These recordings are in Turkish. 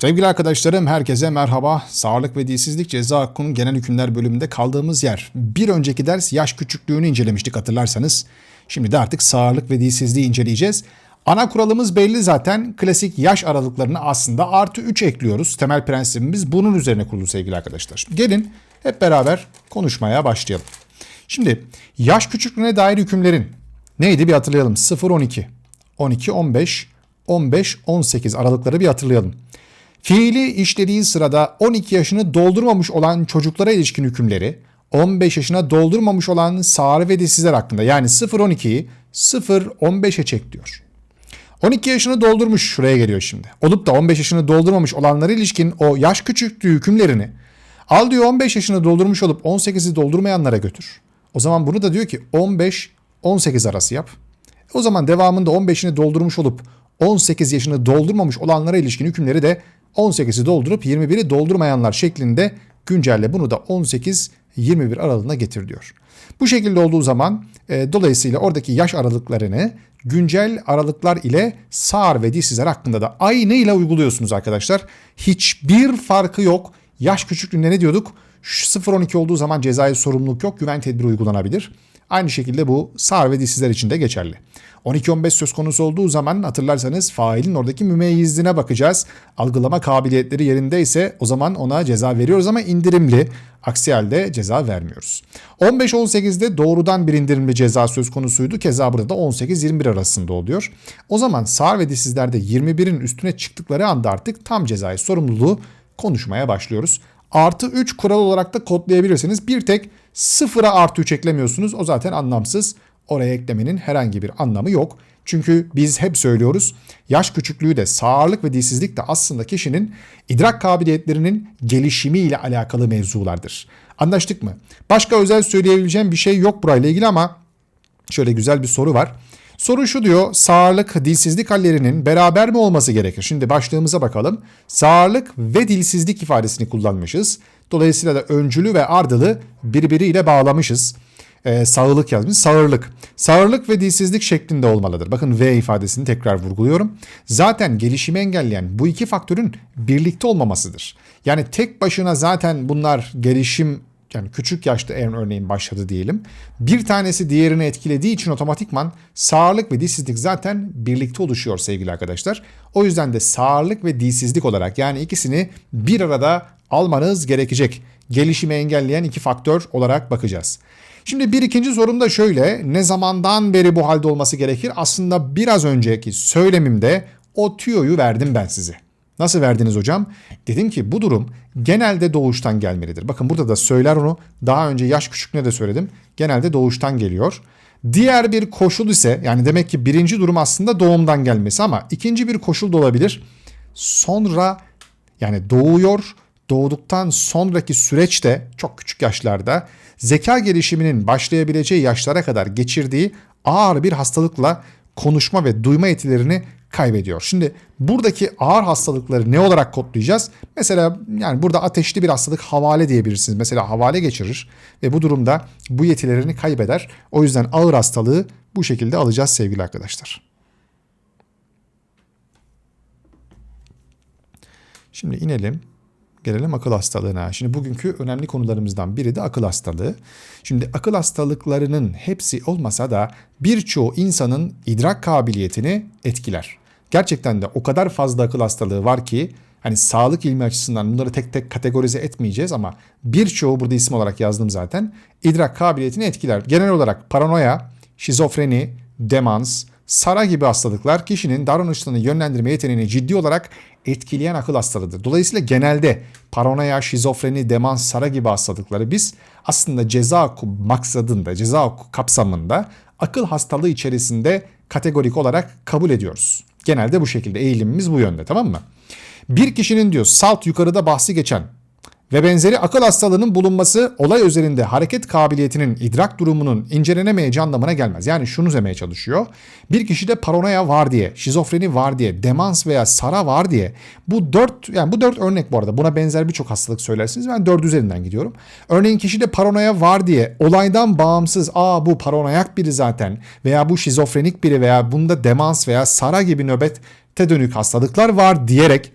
Sevgili arkadaşlarım herkese merhaba. Sağlık ve dilsizlik ceza hakkının genel hükümler bölümünde kaldığımız yer. Bir önceki ders yaş küçüklüğünü incelemiştik hatırlarsanız. Şimdi de artık sağlık ve dilsizliği inceleyeceğiz. Ana kuralımız belli zaten. Klasik yaş aralıklarını aslında artı 3 ekliyoruz. Temel prensibimiz bunun üzerine kurulu sevgili arkadaşlar. Gelin hep beraber konuşmaya başlayalım. Şimdi yaş küçüklüğüne dair hükümlerin neydi bir hatırlayalım. 0-12, 12-15, 15-18 aralıkları bir hatırlayalım. Fiili işlediği sırada 12 yaşını doldurmamış olan çocuklara ilişkin hükümleri 15 yaşına doldurmamış olan sağır ve dilsizler hakkında yani 0-12'yi 0-15'e çek diyor. 12 yaşını doldurmuş şuraya geliyor şimdi. Olup da 15 yaşını doldurmamış olanlara ilişkin o yaş küçüklüğü hükümlerini al diyor 15 yaşını doldurmuş olup 18'i doldurmayanlara götür. O zaman bunu da diyor ki 15-18 arası yap. O zaman devamında 15'ini doldurmuş olup 18 yaşını doldurmamış olanlara ilişkin hükümleri de 18'i doldurup 21'i doldurmayanlar şeklinde güncelle bunu da 18-21 aralığına getir diyor. Bu şekilde olduğu zaman e, dolayısıyla oradaki yaş aralıklarını güncel aralıklar ile sağır ve dilsizler hakkında da aynı ile uyguluyorsunuz arkadaşlar. Hiçbir farkı yok. Yaş küçüklüğünde ne diyorduk? 0-12 olduğu zaman cezai sorumluluk yok. Güven tedbiri uygulanabilir. Aynı şekilde bu sağır ve dilsizler için de geçerli. 12-15 söz konusu olduğu zaman hatırlarsanız failin oradaki mümeyyizliğine bakacağız. Algılama kabiliyetleri yerindeyse o zaman ona ceza veriyoruz ama indirimli. Aksi halde ceza vermiyoruz. 15-18'de doğrudan bir indirimli ceza söz konusuydu. Keza burada da 18-21 arasında oluyor. O zaman sağır ve dilsizlerde 21'in üstüne çıktıkları anda artık tam cezai sorumluluğu konuşmaya başlıyoruz. Artı 3 kural olarak da kodlayabilirsiniz. Bir tek sıfıra artı 3 eklemiyorsunuz. O zaten anlamsız. Oraya eklemenin herhangi bir anlamı yok. Çünkü biz hep söylüyoruz yaş küçüklüğü de sağırlık ve dilsizlik de aslında kişinin idrak kabiliyetlerinin gelişimiyle alakalı mevzulardır. Anlaştık mı? Başka özel söyleyebileceğim bir şey yok burayla ilgili ama şöyle güzel bir soru var. Soru şu diyor sağırlık dilsizlik hallerinin beraber mi olması gerekir? Şimdi başlığımıza bakalım. Sağırlık ve dilsizlik ifadesini kullanmışız. Dolayısıyla da öncülü ve ardılı birbiriyle bağlamışız e, sağlık yazmış. Sağırlık. Sağırlık ve dilsizlik şeklinde olmalıdır. Bakın V ifadesini tekrar vurguluyorum. Zaten gelişimi engelleyen bu iki faktörün birlikte olmamasıdır. Yani tek başına zaten bunlar gelişim yani küçük yaşta en örneğin başladı diyelim. Bir tanesi diğerini etkilediği için otomatikman sağırlık ve dilsizlik zaten birlikte oluşuyor sevgili arkadaşlar. O yüzden de sağırlık ve dilsizlik olarak yani ikisini bir arada almanız gerekecek. Gelişimi engelleyen iki faktör olarak bakacağız. Şimdi bir ikinci sorum da şöyle. Ne zamandan beri bu halde olması gerekir? Aslında biraz önceki söylemimde o tüyoyu verdim ben size. Nasıl verdiniz hocam? Dedim ki bu durum genelde doğuştan gelmelidir. Bakın burada da söyler onu. Daha önce yaş küçüklüğüne de söyledim. Genelde doğuştan geliyor. Diğer bir koşul ise yani demek ki birinci durum aslında doğumdan gelmesi ama ikinci bir koşul da olabilir. Sonra yani doğuyor, doğduktan sonraki süreçte çok küçük yaşlarda zeka gelişiminin başlayabileceği yaşlara kadar geçirdiği ağır bir hastalıkla konuşma ve duyma yetilerini kaybediyor. Şimdi buradaki ağır hastalıkları ne olarak kodlayacağız? Mesela yani burada ateşli bir hastalık havale diyebilirsiniz. Mesela havale geçirir ve bu durumda bu yetilerini kaybeder. O yüzden ağır hastalığı bu şekilde alacağız sevgili arkadaşlar. Şimdi inelim. Gelelim akıl hastalığına. Şimdi bugünkü önemli konularımızdan biri de akıl hastalığı. Şimdi akıl hastalıklarının hepsi olmasa da birçoğu insanın idrak kabiliyetini etkiler. Gerçekten de o kadar fazla akıl hastalığı var ki hani sağlık ilmi açısından bunları tek tek kategorize etmeyeceğiz ama birçoğu burada isim olarak yazdım zaten idrak kabiliyetini etkiler. Genel olarak paranoya, şizofreni, demans, Sara gibi hastalıklar kişinin davranışlarını yönlendirme yeteneğini ciddi olarak etkileyen akıl hastalığıdır. Dolayısıyla genelde paranoya, şizofreni, demans, Sara gibi hastalıkları biz aslında ceza maksadında, ceza kapsamında akıl hastalığı içerisinde kategorik olarak kabul ediyoruz. Genelde bu şekilde eğilimimiz bu yönde tamam mı? Bir kişinin diyor salt yukarıda bahsi geçen ve benzeri akıl hastalığının bulunması olay üzerinde hareket kabiliyetinin idrak durumunun incelenemeyeceği anlamına gelmez. Yani şunu demeye çalışıyor. Bir kişide paranoya var diye, şizofreni var diye, demans veya sara var diye bu dört yani bu dört örnek bu arada buna benzer birçok hastalık söylersiniz. Ben dört üzerinden gidiyorum. Örneğin kişide paranoya var diye olaydan bağımsız aa bu paranoyak biri zaten veya bu şizofrenik biri veya bunda demans veya sara gibi nöbette dönük hastalıklar var diyerek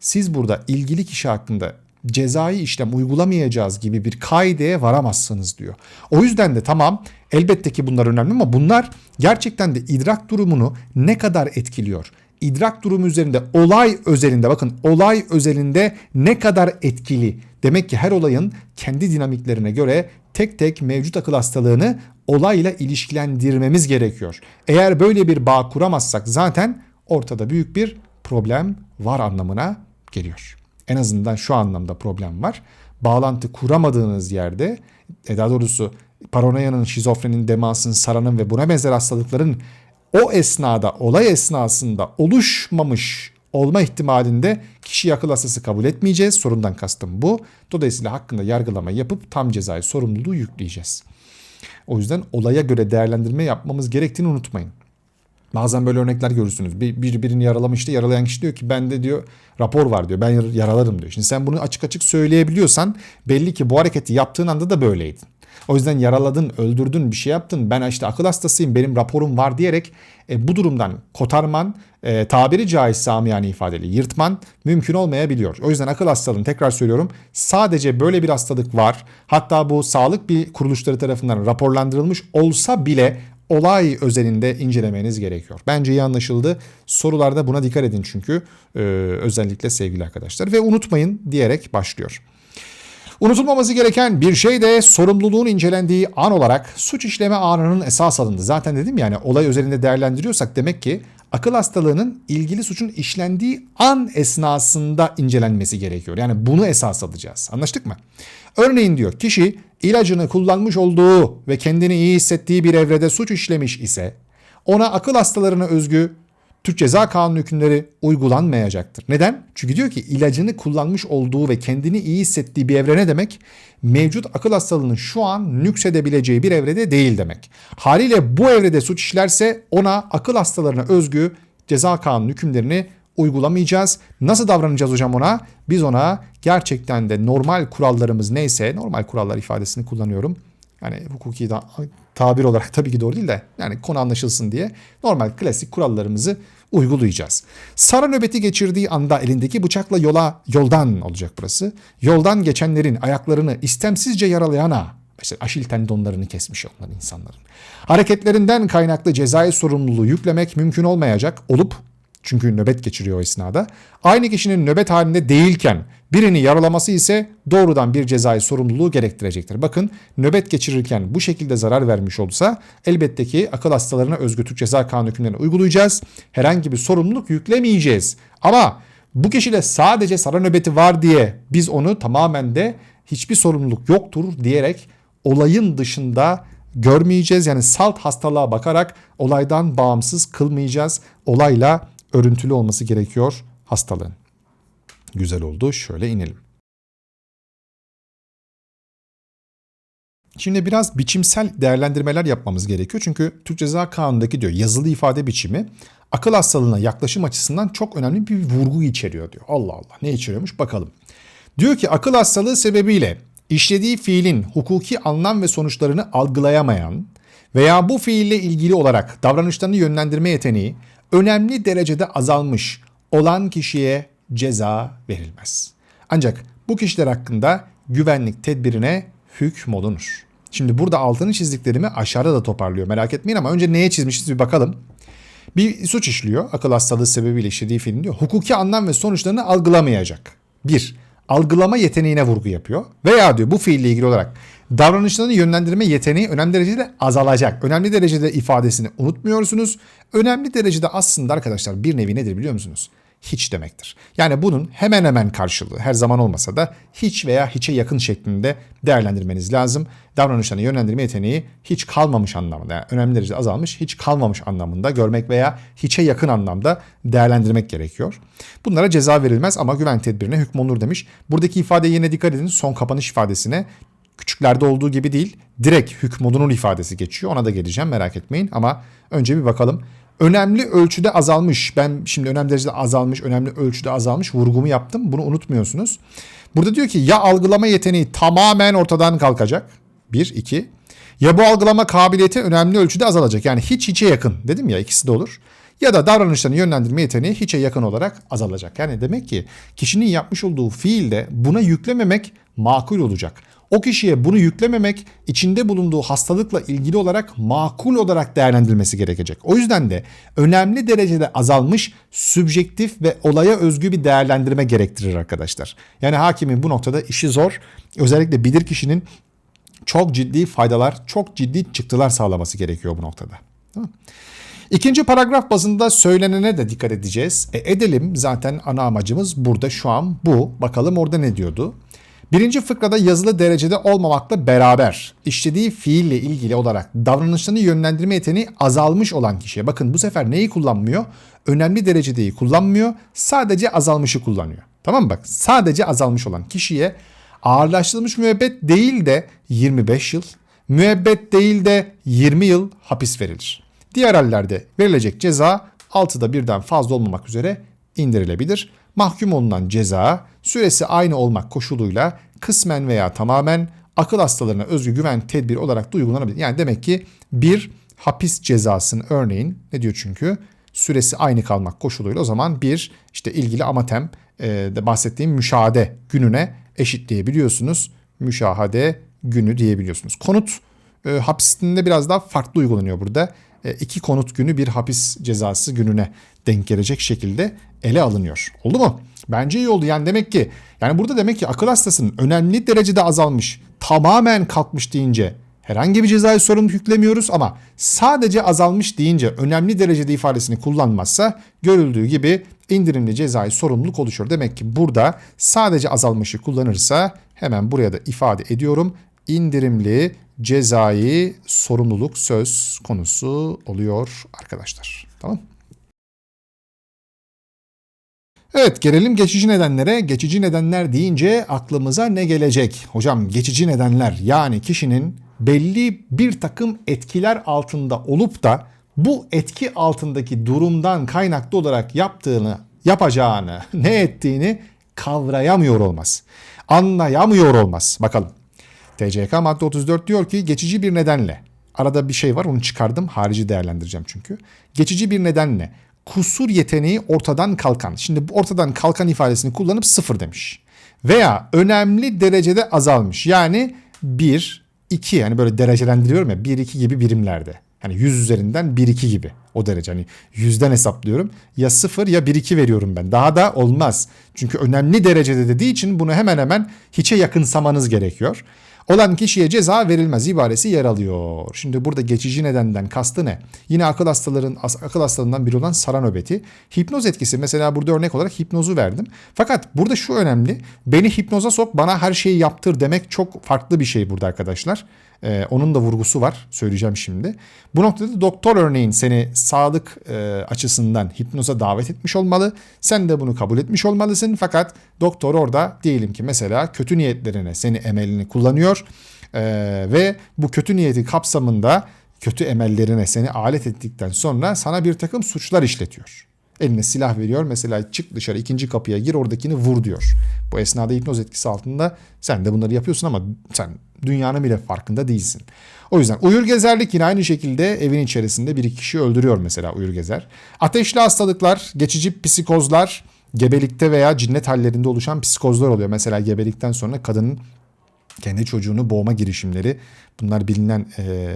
siz burada ilgili kişi hakkında cezai işlem uygulamayacağız gibi bir kaideye varamazsınız diyor. O yüzden de tamam elbette ki bunlar önemli ama bunlar gerçekten de idrak durumunu ne kadar etkiliyor? İdrak durumu üzerinde olay özelinde bakın olay özelinde ne kadar etkili? Demek ki her olayın kendi dinamiklerine göre tek tek mevcut akıl hastalığını olayla ilişkilendirmemiz gerekiyor. Eğer böyle bir bağ kuramazsak zaten ortada büyük bir problem var anlamına geliyor. En azından şu anlamda problem var. Bağlantı kuramadığınız yerde e daha doğrusu paranoyanın, şizofrenin, demansın, saranın ve buna benzer hastalıkların o esnada, olay esnasında oluşmamış olma ihtimalinde kişi akıl hastası kabul etmeyeceğiz. Sorundan kastım bu. Dolayısıyla hakkında yargılama yapıp tam cezai sorumluluğu yükleyeceğiz. O yüzden olaya göre değerlendirme yapmamız gerektiğini unutmayın. Bazen böyle örnekler görürsünüz. Bir, bir yaralamıştı. Yaralayan kişi diyor ki bende diyor rapor var diyor. Ben yaralarım diyor. Şimdi sen bunu açık açık söyleyebiliyorsan belli ki bu hareketi yaptığın anda da böyleydin. O yüzden yaraladın, öldürdün, bir şey yaptın. Ben işte akıl hastasıyım, benim raporum var diyerek e, bu durumdan kotarman, e, tabiri caizse yani ifadeli yırtman mümkün olmayabiliyor. O yüzden akıl hastalığını tekrar söylüyorum. Sadece böyle bir hastalık var. Hatta bu sağlık bir kuruluşları tarafından raporlandırılmış olsa bile olay özelinde incelemeniz gerekiyor. Bence iyi anlaşıldı. Sorularda buna dikkat edin çünkü e, özellikle sevgili arkadaşlar. Ve unutmayın diyerek başlıyor. Unutulmaması gereken bir şey de sorumluluğun incelendiği an olarak suç işleme anının esas alındı. Zaten dedim yani olay üzerinde değerlendiriyorsak demek ki akıl hastalığının ilgili suçun işlendiği an esnasında incelenmesi gerekiyor. Yani bunu esas alacağız. Anlaştık mı? Örneğin diyor kişi ilacını kullanmış olduğu ve kendini iyi hissettiği bir evrede suç işlemiş ise ona akıl hastalarına özgü Türk Ceza Kanunu hükümleri uygulanmayacaktır. Neden? Çünkü diyor ki ilacını kullanmış olduğu ve kendini iyi hissettiği bir evre ne demek? Mevcut akıl hastalığının şu an nüksedebileceği bir evrede değil demek. Haliyle bu evrede suç işlerse ona akıl hastalarına özgü ceza kanunu hükümlerini uygulamayacağız. Nasıl davranacağız hocam ona? Biz ona gerçekten de normal kurallarımız neyse, normal kurallar ifadesini kullanıyorum. Yani hukuki da, tabir olarak tabii ki doğru değil de yani konu anlaşılsın diye normal klasik kurallarımızı uygulayacağız. Sara nöbeti geçirdiği anda elindeki bıçakla yola yoldan olacak burası. Yoldan geçenlerin ayaklarını istemsizce yaralayana mesela aşil tendonlarını kesmiş onların insanların. Hareketlerinden kaynaklı cezai sorumluluğu yüklemek mümkün olmayacak olup çünkü nöbet geçiriyor o esnada. Aynı kişinin nöbet halinde değilken birini yaralaması ise doğrudan bir cezai sorumluluğu gerektirecektir. Bakın nöbet geçirirken bu şekilde zarar vermiş olsa elbette ki akıl hastalarına özgü Türk Ceza Kanunu hükümlerini uygulayacağız. Herhangi bir sorumluluk yüklemeyeceğiz. Ama bu kişide sadece sara nöbeti var diye biz onu tamamen de hiçbir sorumluluk yoktur diyerek olayın dışında görmeyeceğiz. Yani salt hastalığa bakarak olaydan bağımsız kılmayacağız. Olayla örüntülü olması gerekiyor hastalığın. Güzel oldu. Şöyle inelim. Şimdi biraz biçimsel değerlendirmeler yapmamız gerekiyor. Çünkü Türk Ceza Kanunu'ndaki diyor yazılı ifade biçimi akıl hastalığına yaklaşım açısından çok önemli bir vurgu içeriyor diyor. Allah Allah ne içeriyormuş bakalım. Diyor ki akıl hastalığı sebebiyle işlediği fiilin hukuki anlam ve sonuçlarını algılayamayan veya bu fiille ilgili olarak davranışlarını yönlendirme yeteneği önemli derecede azalmış olan kişiye ceza verilmez. Ancak bu kişiler hakkında güvenlik tedbirine hükmolunur. Şimdi burada altını çizdiklerimi aşağıda da toparlıyor merak etmeyin ama önce neye çizmişiz bir bakalım. Bir suç işliyor akıl hastalığı sebebiyle işlediği film diyor. Hukuki anlam ve sonuçlarını algılamayacak. Bir, algılama yeteneğine vurgu yapıyor. Veya diyor bu fiille ilgili olarak davranışlarını yönlendirme yeteneği önemli derecede azalacak. Önemli derecede ifadesini unutmuyorsunuz. Önemli derecede aslında arkadaşlar bir nevi nedir biliyor musunuz? hiç demektir. Yani bunun hemen hemen karşılığı her zaman olmasa da hiç veya hiçe yakın şeklinde değerlendirmeniz lazım. Davranışlarını yönlendirme yeteneği hiç kalmamış anlamında yani önemli derecede azalmış hiç kalmamış anlamında görmek veya hiçe yakın anlamda değerlendirmek gerekiyor. Bunlara ceza verilmez ama güven tedbirine hükmolunur demiş. Buradaki ifadeye yine dikkat edin son kapanış ifadesine küçüklerde olduğu gibi değil direkt hükmolunur ifadesi geçiyor ona da geleceğim merak etmeyin ama önce bir bakalım önemli ölçüde azalmış. Ben şimdi önemli derecede azalmış, önemli ölçüde azalmış vurgumu yaptım. Bunu unutmuyorsunuz. Burada diyor ki ya algılama yeteneği tamamen ortadan kalkacak. Bir, iki. Ya bu algılama kabiliyeti önemli ölçüde azalacak. Yani hiç hiçe yakın dedim ya ikisi de olur. ya da davranışlarını yönlendirme yeteneği hiçe yakın olarak azalacak. Yani demek ki kişinin yapmış olduğu fiilde buna yüklememek makul olacak. O kişiye bunu yüklememek içinde bulunduğu hastalıkla ilgili olarak makul olarak değerlendirilmesi gerekecek. O yüzden de önemli derecede azalmış sübjektif ve olaya özgü bir değerlendirme gerektirir arkadaşlar. Yani hakimin bu noktada işi zor. Özellikle bilir kişinin çok ciddi faydalar, çok ciddi çıktılar sağlaması gerekiyor bu noktada. Tamam. İkinci paragraf bazında söylenene de dikkat edeceğiz. E edelim zaten ana amacımız burada şu an bu. Bakalım orada ne diyordu? Birinci fıkrada yazılı derecede olmamakla beraber işlediği fiille ilgili olarak davranışlarını yönlendirme yeteneği azalmış olan kişiye bakın bu sefer neyi kullanmıyor? Önemli derecedeyi kullanmıyor. Sadece azalmışı kullanıyor. Tamam mı bak? Sadece azalmış olan kişiye ağırlaştırılmış müebbet değil de 25 yıl, müebbet değil de 20 yıl hapis verilir. Diğer hallerde verilecek ceza 6'da birden fazla olmamak üzere indirilebilir. Mahkum olunan ceza süresi aynı olmak koşuluyla kısmen veya tamamen akıl hastalarına özgü güven tedbiri olarak da uygulanabilir. Yani demek ki bir hapis cezasının örneğin ne diyor çünkü süresi aynı kalmak koşuluyla o zaman bir işte ilgili amatem e, de bahsettiğim müşahede gününe eşitleyebiliyorsunuz. Müşahade günü diyebiliyorsunuz. Konut e, hapisinde biraz daha farklı uygulanıyor burada. E, iki konut günü bir hapis cezası gününe denk gelecek şekilde ele alınıyor. Oldu mu? Bence iyi oldu. Yani demek ki yani burada demek ki akıl hastasının önemli derecede azalmış, tamamen kalkmış deyince herhangi bir cezai sorumluluk yüklemiyoruz ama sadece azalmış deyince önemli derecede ifadesini kullanmazsa görüldüğü gibi indirimli cezai sorumluluk oluşuyor. Demek ki burada sadece azalmışı kullanırsa hemen buraya da ifade ediyorum. İndirimli cezai sorumluluk söz konusu oluyor arkadaşlar. Tamam Evet gelelim geçici nedenlere. Geçici nedenler deyince aklımıza ne gelecek? Hocam geçici nedenler yani kişinin belli bir takım etkiler altında olup da bu etki altındaki durumdan kaynaklı olarak yaptığını, yapacağını, ne ettiğini kavrayamıyor olmaz. Anlayamıyor olmaz. Bakalım. TCK madde 34 diyor ki geçici bir nedenle arada bir şey var onu çıkardım harici değerlendireceğim çünkü. Geçici bir nedenle kusur yeteneği ortadan kalkan. Şimdi bu ortadan kalkan ifadesini kullanıp sıfır demiş. Veya önemli derecede azalmış. Yani 1, 2 yani böyle derecelendiriyorum ya 1, 2 gibi birimlerde. Hani 100 üzerinden 1-2 gibi o derece. Hani 100'den hesaplıyorum. Ya 0 ya 1-2 veriyorum ben. Daha da olmaz. Çünkü önemli derecede dediği için bunu hemen hemen hiçe yakınsamanız gerekiyor olan kişiye ceza verilmez ibaresi yer alıyor. Şimdi burada geçici nedenden kastı ne? Yine akıl hastaların akıl hastalığından biri olan sara nöbeti. Hipnoz etkisi mesela burada örnek olarak hipnozu verdim. Fakat burada şu önemli. Beni hipnoza sok bana her şeyi yaptır demek çok farklı bir şey burada arkadaşlar. Ee, onun da vurgusu var. Söyleyeceğim şimdi. Bu noktada doktor örneğin seni sağlık e, açısından hipnoza davet etmiş olmalı. Sen de bunu kabul etmiş olmalısın. Fakat doktor orada diyelim ki mesela kötü niyetlerine seni emelini kullanıyor. E, ve bu kötü niyeti kapsamında kötü emellerine seni alet ettikten sonra sana bir takım suçlar işletiyor. Eline silah veriyor. Mesela çık dışarı ikinci kapıya gir oradakini vur diyor. Bu esnada hipnoz etkisi altında sen de bunları yapıyorsun ama sen dünyanın bile farkında değilsin. O yüzden uyur gezerlik yine aynı şekilde evin içerisinde bir iki kişi öldürüyor mesela uyur gezer. Ateşli hastalıklar, geçici psikozlar, gebelikte veya cinnet hallerinde oluşan psikozlar oluyor. Mesela gebelikten sonra kadının kendi çocuğunu boğma girişimleri bunlar bilinen e,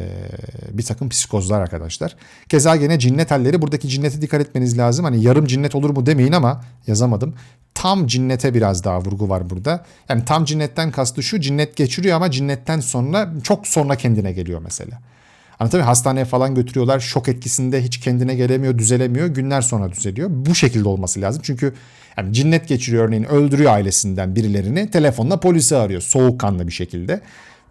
bir takım psikozlar arkadaşlar. Keza gene cinnet halleri buradaki cinnete dikkat etmeniz lazım. Hani yarım cinnet olur mu demeyin ama yazamadım. Tam cinnete biraz daha vurgu var burada. Yani tam cinnetten kastı şu cinnet geçiriyor ama cinnetten sonra çok sonra kendine geliyor mesela. Anlatabiliyor Hastaneye falan götürüyorlar. Şok etkisinde hiç kendine gelemiyor, düzelemiyor. Günler sonra düzeliyor. Bu şekilde olması lazım. Çünkü yani cinnet geçiriyor örneğin öldürüyor ailesinden birilerini. Telefonla polisi arıyor soğukkanlı bir şekilde.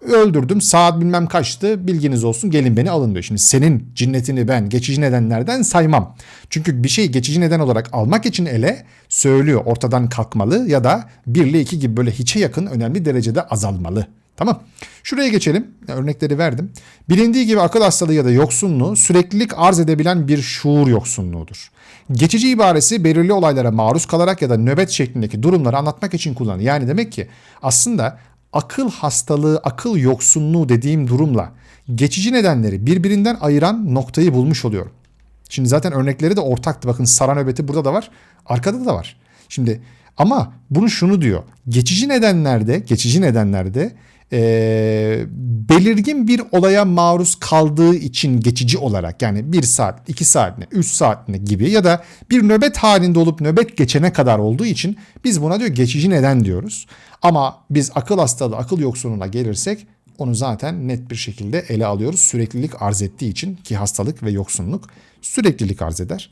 Öldürdüm saat bilmem kaçtı bilginiz olsun gelin beni alın diyor. Şimdi senin cinnetini ben geçici nedenlerden saymam. Çünkü bir şeyi geçici neden olarak almak için ele söylüyor ortadan kalkmalı ya da 1 ile 2 gibi böyle hiçe yakın önemli derecede azalmalı. Tamam. Şuraya geçelim. Örnekleri verdim. Bilindiği gibi akıl hastalığı ya da yoksunluğu süreklilik arz edebilen bir şuur yoksunluğudur. Geçici ibaresi belirli olaylara maruz kalarak ya da nöbet şeklindeki durumları anlatmak için kullanılır. Yani demek ki aslında akıl hastalığı, akıl yoksunluğu dediğim durumla geçici nedenleri birbirinden ayıran noktayı bulmuş oluyor. Şimdi zaten örnekleri de ortaktı. Bakın Sara nöbeti burada da var. Arkada da var. Şimdi ama bunu şunu diyor. Geçici nedenlerde, geçici nedenlerde e, belirgin bir olaya maruz kaldığı için geçici olarak yani bir saat, iki saatine, üç saatine gibi ya da bir nöbet halinde olup nöbet geçene kadar olduğu için biz buna diyor geçici neden diyoruz. Ama biz akıl hastalığı, akıl yoksunluğuna gelirsek onu zaten net bir şekilde ele alıyoruz. Süreklilik arz ettiği için ki hastalık ve yoksunluk süreklilik arz eder.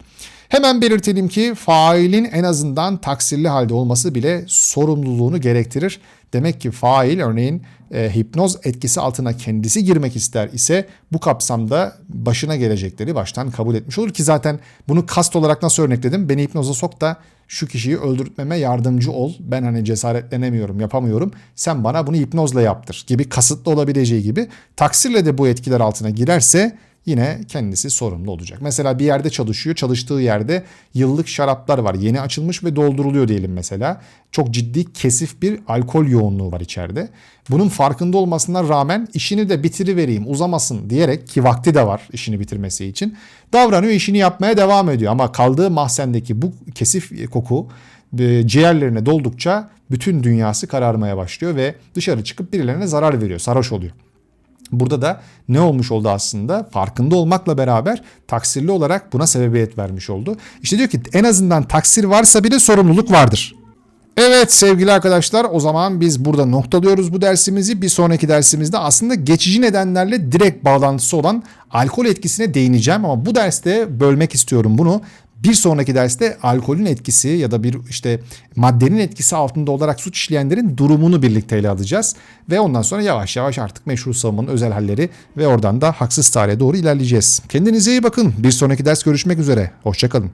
Hemen belirtelim ki failin en azından taksirli halde olması bile sorumluluğunu gerektirir. Demek ki fail örneğin e, hipnoz etkisi altına kendisi girmek ister ise bu kapsamda başına gelecekleri baştan kabul etmiş olur ki zaten bunu kast olarak nasıl örnekledim? Beni hipnoza sok da şu kişiyi öldürtmeme yardımcı ol. Ben hani cesaretlenemiyorum, yapamıyorum. Sen bana bunu hipnozla yaptır gibi kasıtlı olabileceği gibi taksirle de bu etkiler altına girerse yine kendisi sorumlu olacak. Mesela bir yerde çalışıyor. Çalıştığı yerde yıllık şaraplar var. Yeni açılmış ve dolduruluyor diyelim mesela. Çok ciddi kesif bir alkol yoğunluğu var içeride. Bunun farkında olmasına rağmen işini de bitirivereyim uzamasın diyerek ki vakti de var işini bitirmesi için davranıyor işini yapmaya devam ediyor. Ama kaldığı mahzendeki bu kesif koku e, ciğerlerine doldukça bütün dünyası kararmaya başlıyor ve dışarı çıkıp birilerine zarar veriyor, sarhoş oluyor. Burada da ne olmuş oldu aslında? Farkında olmakla beraber taksirli olarak buna sebebiyet vermiş oldu. İşte diyor ki en azından taksir varsa bile sorumluluk vardır. Evet sevgili arkadaşlar o zaman biz burada noktalıyoruz bu dersimizi. Bir sonraki dersimizde aslında geçici nedenlerle direkt bağlantısı olan alkol etkisine değineceğim ama bu derste bölmek istiyorum bunu. Bir sonraki derste alkolün etkisi ya da bir işte maddenin etkisi altında olarak suç işleyenlerin durumunu birlikte ele alacağız. Ve ondan sonra yavaş yavaş artık meşru savunmanın özel halleri ve oradan da haksız tarihe doğru ilerleyeceğiz. Kendinize iyi bakın. Bir sonraki ders görüşmek üzere. Hoşçakalın.